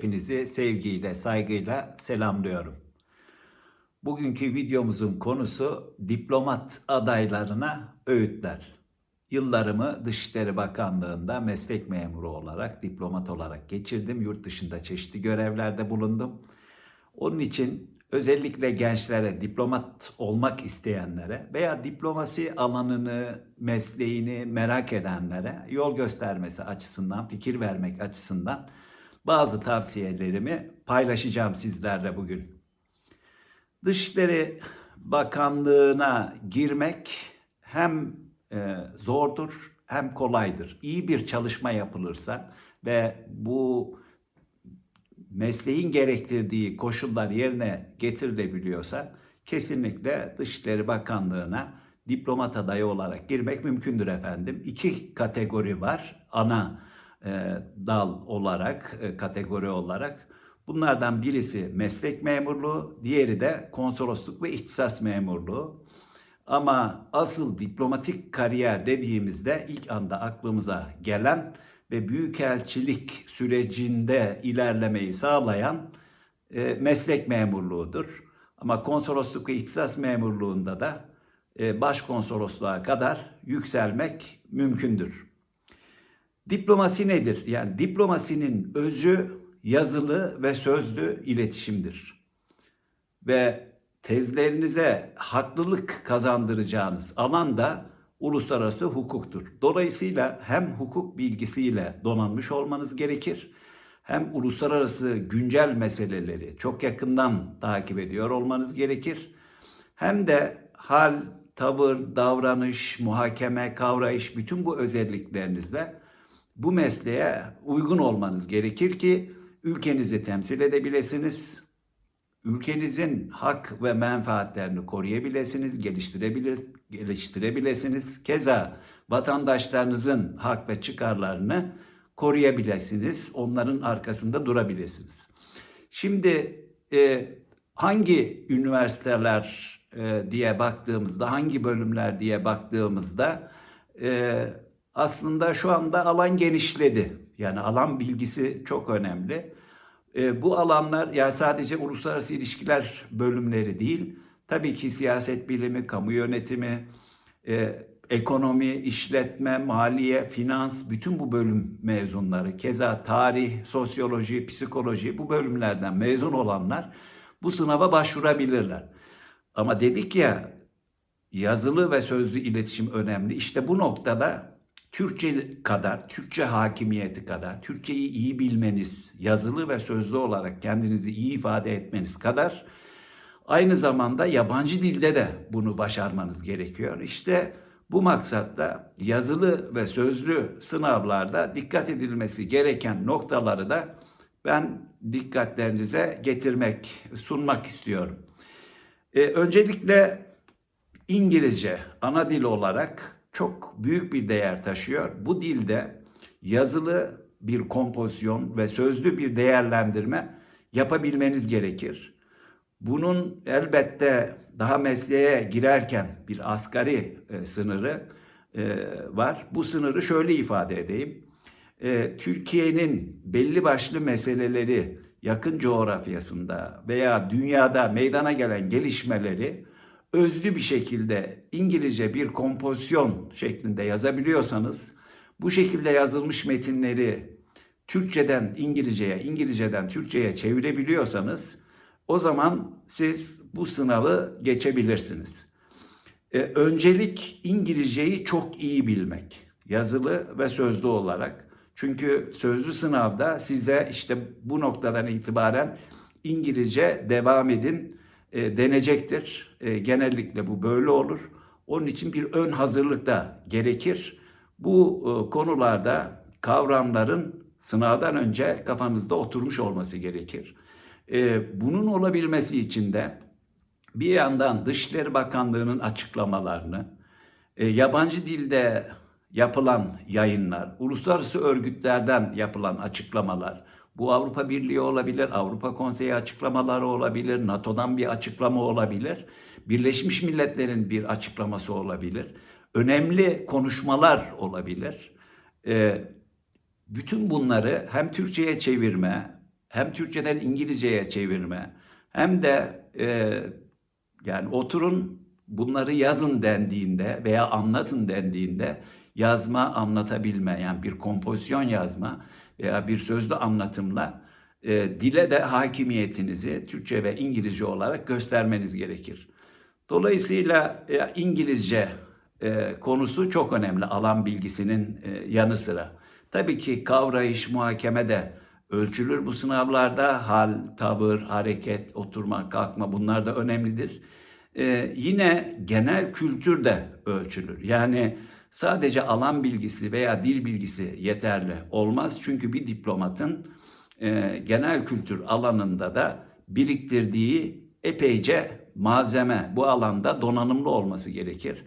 Hepinizi sevgiyle, saygıyla selamlıyorum. Bugünkü videomuzun konusu diplomat adaylarına öğütler. Yıllarımı Dışişleri Bakanlığı'nda meslek memuru olarak, diplomat olarak geçirdim. Yurt dışında çeşitli görevlerde bulundum. Onun için özellikle gençlere, diplomat olmak isteyenlere veya diplomasi alanını, mesleğini merak edenlere yol göstermesi açısından, fikir vermek açısından bazı tavsiyelerimi paylaşacağım sizlerle bugün. Dışişleri Bakanlığı'na girmek hem e, zordur hem kolaydır. İyi bir çalışma yapılırsa ve bu mesleğin gerektirdiği koşullar yerine getirilebiliyorsa kesinlikle Dışişleri Bakanlığı'na diplomat adayı olarak girmek mümkündür efendim. İki kategori var ana e, dal olarak, e, kategori olarak. Bunlardan birisi meslek memurluğu, diğeri de konsolosluk ve ihtisas memurluğu. Ama asıl diplomatik kariyer dediğimizde ilk anda aklımıza gelen ve büyükelçilik sürecinde ilerlemeyi sağlayan e, meslek memurluğudur. Ama konsolosluk ve ihtisas memurluğunda da e, başkonsolosluğa kadar yükselmek mümkündür. Diplomasi nedir? Yani diplomasinin özü yazılı ve sözlü iletişimdir. Ve tezlerinize haklılık kazandıracağınız alan da uluslararası hukuktur. Dolayısıyla hem hukuk bilgisiyle donanmış olmanız gerekir, hem uluslararası güncel meseleleri çok yakından takip ediyor olmanız gerekir. Hem de hal, tavır, davranış, muhakeme, kavrayış bütün bu özelliklerinizle bu mesleğe uygun olmanız gerekir ki ülkenizi temsil edebilirsiniz, ülkenizin hak ve menfaatlerini koruyabilirsiniz, geliştirebilir, geliştirebilirsiniz. Keza vatandaşlarınızın hak ve çıkarlarını koruyabilirsiniz, onların arkasında durabilirsiniz. Şimdi e, hangi üniversiteler e, diye baktığımızda, hangi bölümler diye baktığımızda e, aslında şu anda alan genişledi. Yani alan bilgisi çok önemli. E, bu alanlar yani sadece uluslararası ilişkiler bölümleri değil, tabii ki siyaset bilimi, kamu yönetimi, e, ekonomi, işletme, maliye, finans, bütün bu bölüm mezunları, keza tarih, sosyoloji, psikoloji bu bölümlerden mezun olanlar bu sınava başvurabilirler. Ama dedik ya yazılı ve sözlü iletişim önemli. İşte bu noktada Türkçe kadar, Türkçe hakimiyeti kadar, Türkçeyi iyi bilmeniz, yazılı ve sözlü olarak kendinizi iyi ifade etmeniz kadar aynı zamanda yabancı dilde de bunu başarmanız gerekiyor. İşte bu maksatla yazılı ve sözlü sınavlarda dikkat edilmesi gereken noktaları da ben dikkatlerinize getirmek, sunmak istiyorum. Ee, öncelikle İngilizce ana dil olarak çok büyük bir değer taşıyor. Bu dilde yazılı bir kompozisyon ve sözlü bir değerlendirme yapabilmeniz gerekir. Bunun elbette daha mesleğe girerken bir asgari e, sınırı e, var. Bu sınırı şöyle ifade edeyim. E, Türkiye'nin belli başlı meseleleri yakın coğrafyasında veya dünyada meydana gelen gelişmeleri özlü bir şekilde İngilizce bir kompozisyon şeklinde yazabiliyorsanız bu şekilde yazılmış metinleri Türkçeden İngilizceye, İngilizceden Türkçeye çevirebiliyorsanız o zaman siz bu sınavı geçebilirsiniz. Ee, öncelik İngilizceyi çok iyi bilmek. Yazılı ve sözlü olarak. Çünkü sözlü sınavda size işte bu noktadan itibaren İngilizce devam edin e, denecektir. E, genellikle bu böyle olur. Onun için bir ön hazırlık da gerekir. Bu e, konularda kavramların sınavdan önce kafanızda oturmuş olması gerekir. E, bunun olabilmesi için de bir yandan Dışişleri Bakanlığı'nın açıklamalarını, e, yabancı dilde yapılan yayınlar, uluslararası örgütlerden yapılan açıklamalar, bu Avrupa Birliği olabilir, Avrupa Konseyi açıklamaları olabilir, NATO'dan bir açıklama olabilir, Birleşmiş Milletler'in bir açıklaması olabilir, önemli konuşmalar olabilir. Ee, Bütün bunları hem Türkçe'ye çevirme, hem Türkçeden İngilizce'ye çevirme, hem de e, yani oturun bunları yazın dendiğinde veya anlatın dendiğinde yazma, anlatabilme yani bir kompozisyon yazma veya bir sözlü anlatımla e, dile de hakimiyetinizi Türkçe ve İngilizce olarak göstermeniz gerekir. Dolayısıyla e, İngilizce e, konusu çok önemli alan bilgisinin e, yanı sıra. Tabii ki kavrayış, muhakeme de ölçülür bu sınavlarda. Hal, tavır, hareket, oturma, kalkma bunlar da önemlidir. E, yine genel kültür de ölçülür. Yani sadece alan bilgisi veya dil bilgisi yeterli olmaz. Çünkü bir diplomatın e, genel kültür alanında da biriktirdiği epeyce malzeme bu alanda donanımlı olması gerekir.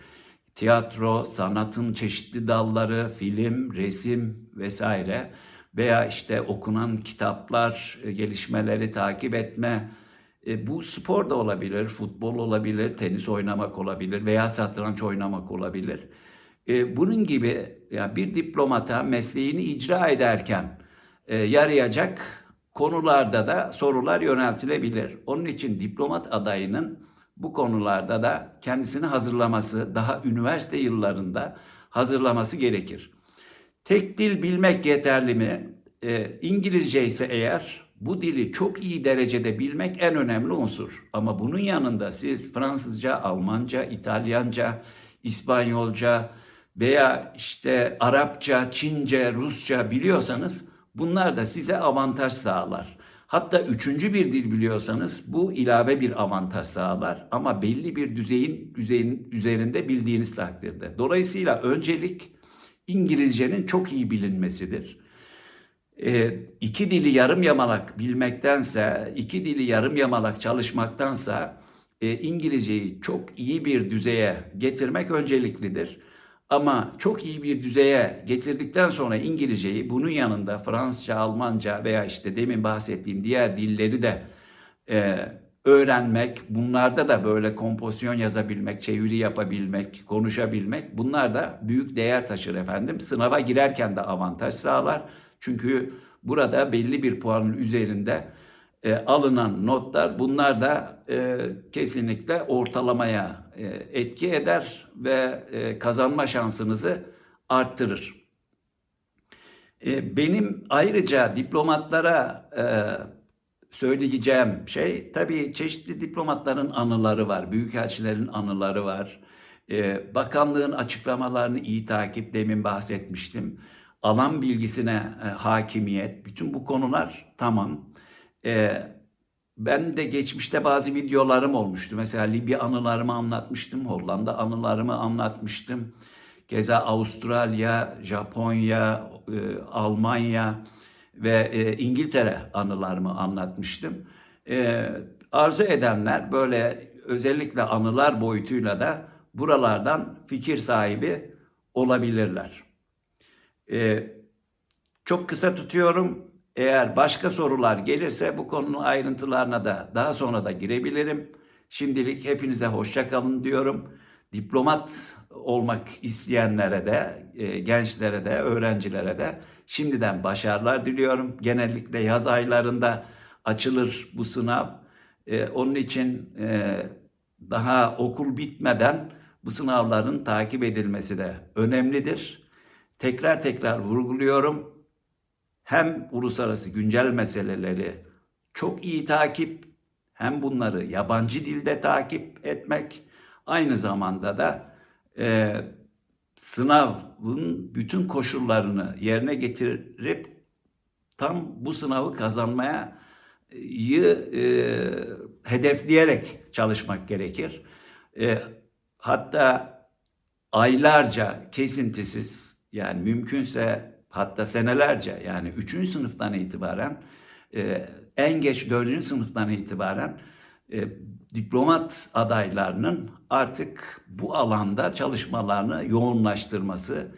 Tiyatro, sanatın çeşitli dalları, film, resim vesaire veya işte okunan kitaplar, e, gelişmeleri takip etme. E, bu spor da olabilir, futbol olabilir, tenis oynamak olabilir veya satranç oynamak olabilir. E, bunun gibi yani bir diplomata mesleğini icra ederken e, yarayacak konularda da sorular yöneltilebilir. Onun için diplomat adayının bu konularda da kendisini hazırlaması, daha üniversite yıllarında hazırlaması gerekir. Tek dil bilmek yeterli mi? E, İngilizce ise eğer bu dili çok iyi derecede bilmek en önemli unsur. Ama bunun yanında siz Fransızca, Almanca, İtalyanca, İspanyolca veya işte Arapça, Çince, Rusça biliyorsanız bunlar da size avantaj sağlar. Hatta üçüncü bir dil biliyorsanız bu ilave bir avantaj sağlar ama belli bir düzeyin, düzeyin üzerinde bildiğiniz takdirde. Dolayısıyla öncelik İngilizcenin çok iyi bilinmesidir. E, iki dili yarım yamalak bilmektense, iki dili yarım yamalak çalışmaktansa e, İngilizceyi çok iyi bir düzeye getirmek önceliklidir. Ama çok iyi bir düzeye getirdikten sonra İngilizceyi bunun yanında Fransızca, Almanca veya işte demin bahsettiğim diğer dilleri de e, öğrenmek, bunlarda da böyle kompozisyon yazabilmek, çeviri yapabilmek, konuşabilmek bunlar da büyük değer taşır efendim. Sınava girerken de avantaj sağlar. Çünkü burada belli bir puanın üzerinde e, alınan notlar bunlar da e, kesinlikle ortalamaya e, etki eder ve e, kazanma şansınızı arttırır. E, benim ayrıca diplomatlara e, söyleyeceğim şey tabii çeşitli diplomatların anıları var, büyükelçilerin anıları var. E, bakanlığın açıklamalarını iyi takip demin bahsetmiştim. Alan bilgisine e, hakimiyet, bütün bu konular tamam. E, ben de geçmişte bazı videolarım olmuştu. Mesela Libya anılarımı anlatmıştım, Hollanda anılarımı anlatmıştım. Keza Avustralya, Japonya, e, Almanya ve e, İngiltere anılarımı anlatmıştım. E, arzu edenler böyle özellikle anılar boyutuyla da buralardan fikir sahibi olabilirler. E, çok kısa tutuyorum. Eğer başka sorular gelirse bu konunun ayrıntılarına da daha sonra da girebilirim. Şimdilik hepinize hoşça kalın diyorum. Diplomat olmak isteyenlere de, e, gençlere de, öğrencilere de şimdiden başarılar diliyorum. Genellikle yaz aylarında açılır bu sınav. E, onun için e, daha okul bitmeden bu sınavların takip edilmesi de önemlidir. Tekrar tekrar vurguluyorum hem uluslararası güncel meseleleri çok iyi takip hem bunları yabancı dilde takip etmek aynı zamanda da e, sınavın bütün koşullarını yerine getirip tam bu sınavı kazanmaya e, hedefleyerek çalışmak gerekir. E, hatta aylarca kesintisiz yani mümkünse hatta senelerce yani 3. sınıftan itibaren e, en geç 4. sınıftan itibaren e, diplomat adaylarının artık bu alanda çalışmalarını yoğunlaştırması,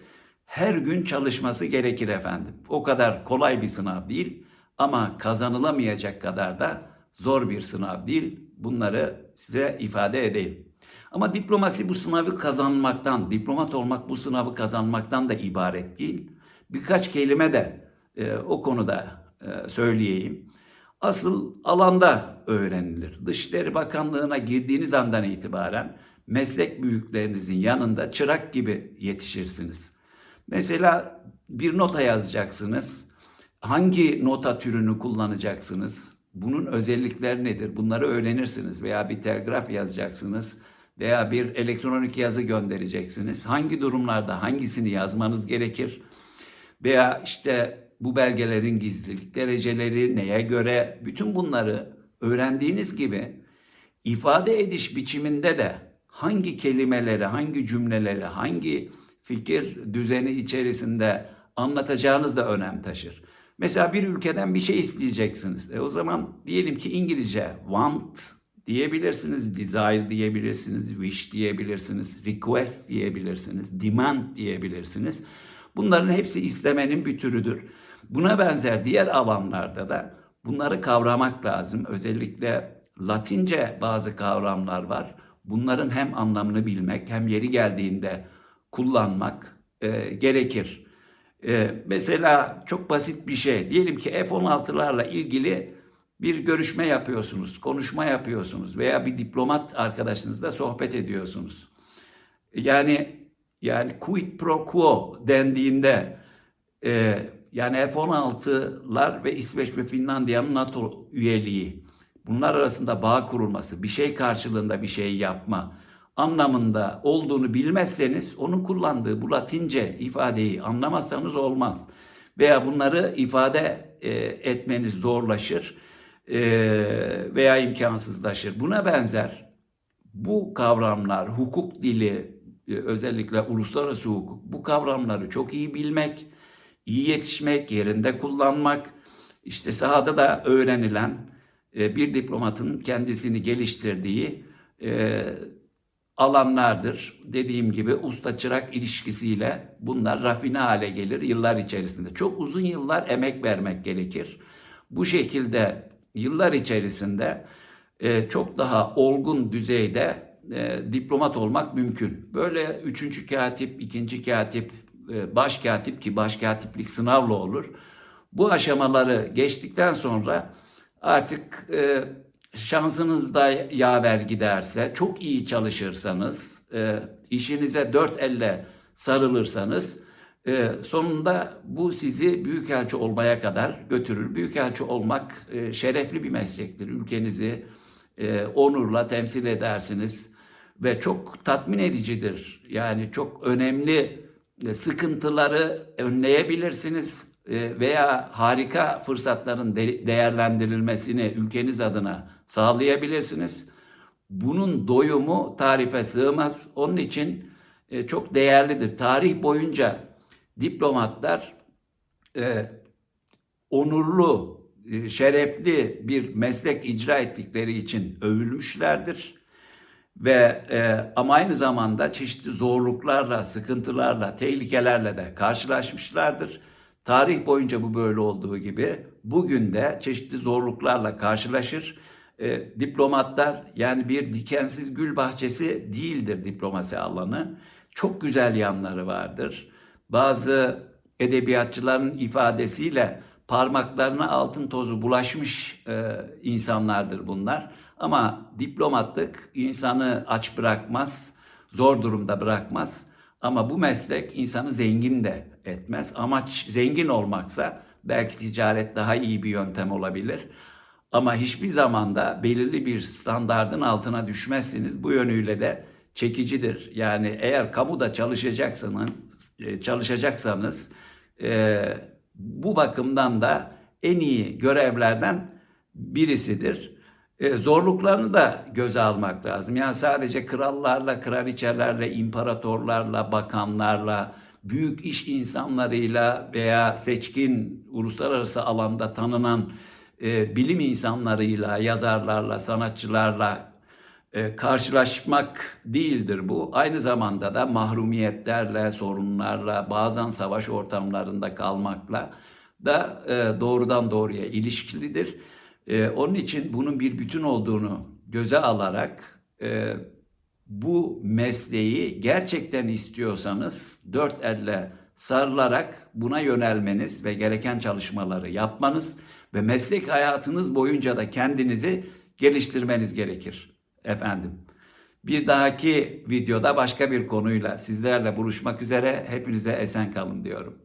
her gün çalışması gerekir efendim. O kadar kolay bir sınav değil ama kazanılamayacak kadar da zor bir sınav değil. Bunları size ifade edeyim. Ama diplomasi bu sınavı kazanmaktan, diplomat olmak bu sınavı kazanmaktan da ibaret değil birkaç kelime de e, o konuda e, söyleyeyim. Asıl alanda öğrenilir. Dışişleri Bakanlığı'na girdiğiniz andan itibaren meslek büyüklerinizin yanında çırak gibi yetişirsiniz. Mesela bir nota yazacaksınız. Hangi nota türünü kullanacaksınız? Bunun özellikleri nedir? Bunları öğrenirsiniz veya bir telgraf yazacaksınız veya bir elektronik yazı göndereceksiniz. Hangi durumlarda hangisini yazmanız gerekir? Veya işte bu belgelerin gizlilik dereceleri neye göre bütün bunları öğrendiğiniz gibi ifade ediş biçiminde de hangi kelimeleri, hangi cümleleri, hangi fikir düzeni içerisinde anlatacağınız da önem taşır. Mesela bir ülkeden bir şey isteyeceksiniz. E o zaman diyelim ki İngilizce want diyebilirsiniz, desire diyebilirsiniz, wish diyebilirsiniz, request diyebilirsiniz, demand diyebilirsiniz. Bunların hepsi istemenin bir türüdür. Buna benzer diğer alanlarda da bunları kavramak lazım. Özellikle Latince bazı kavramlar var. Bunların hem anlamını bilmek hem yeri geldiğinde kullanmak e, gerekir. E, mesela çok basit bir şey. Diyelim ki F-16'larla ilgili bir görüşme yapıyorsunuz, konuşma yapıyorsunuz veya bir diplomat arkadaşınızla sohbet ediyorsunuz. Yani yani quid pro quo dendiğinde e, yani F-16'lar ve İsveç ve Finlandiya'nın NATO üyeliği bunlar arasında bağ kurulması, bir şey karşılığında bir şey yapma anlamında olduğunu bilmezseniz onun kullandığı bu Latince ifadeyi anlamazsanız olmaz. Veya bunları ifade e, etmeniz zorlaşır e, veya imkansızlaşır. Buna benzer bu kavramlar, hukuk dili, özellikle uluslararası hukuk bu kavramları çok iyi bilmek, iyi yetişmek, yerinde kullanmak, işte sahada da öğrenilen e, bir diplomatın kendisini geliştirdiği e, alanlardır. Dediğim gibi usta çırak ilişkisiyle bunlar rafine hale gelir yıllar içerisinde. Çok uzun yıllar emek vermek gerekir. Bu şekilde yıllar içerisinde çok daha olgun düzeyde diplomat olmak mümkün. Böyle üçüncü katip, ikinci katip, baş katip ki baş katiplik sınavla olur. Bu aşamaları geçtikten sonra artık e, şansınız da yaver giderse, çok iyi çalışırsanız, e, işinize dört elle sarılırsanız e, sonunda bu sizi büyükelçi olmaya kadar götürür. Büyükelçi olmak e, şerefli bir meslektir. Ülkenizi e, onurla temsil edersiniz ve çok tatmin edicidir. Yani çok önemli e, sıkıntıları önleyebilirsiniz e, veya harika fırsatların değerlendirilmesini ülkeniz adına sağlayabilirsiniz. Bunun doyumu tarife sığmaz. Onun için e, çok değerlidir. Tarih boyunca diplomatlar onurlu, şerefli bir meslek icra ettikleri için övülmüşlerdir. Ve e, ama aynı zamanda çeşitli zorluklarla, sıkıntılarla, tehlikelerle de karşılaşmışlardır. Tarih boyunca bu böyle olduğu gibi bugün de çeşitli zorluklarla karşılaşır. E, diplomatlar yani bir dikensiz gül bahçesi değildir diplomasi alanı. Çok güzel yanları vardır. Bazı edebiyatçıların ifadesiyle parmaklarına altın tozu bulaşmış e, insanlardır bunlar. Ama diplomatlık insanı aç bırakmaz, zor durumda bırakmaz. Ama bu meslek insanı zengin de etmez. Amaç zengin olmaksa belki ticaret daha iyi bir yöntem olabilir. Ama hiçbir zamanda belirli bir standardın altına düşmezsiniz. Bu yönüyle de çekicidir. Yani eğer kamuda çalışacaksanız, e, çalışacaksanız e, bu bakımdan da en iyi görevlerden birisidir. E, zorluklarını da göze almak lazım. Yani sadece krallarla, kraliçelerle, imparatorlarla, bakanlarla, büyük iş insanlarıyla veya seçkin uluslararası alanda tanınan e, bilim insanlarıyla, yazarlarla, sanatçılarla e, karşılaşmak değildir bu. Aynı zamanda da mahrumiyetlerle, sorunlarla, bazen savaş ortamlarında kalmakla da e, doğrudan doğruya ilişkilidir. E, onun için bunun bir bütün olduğunu göze alarak e, bu mesleği gerçekten istiyorsanız dört elle sarılarak buna yönelmeniz ve gereken çalışmaları yapmanız ve meslek hayatınız boyunca da kendinizi geliştirmeniz gerekir efendim. Bir dahaki videoda başka bir konuyla sizlerle buluşmak üzere hepinize esen kalın diyorum.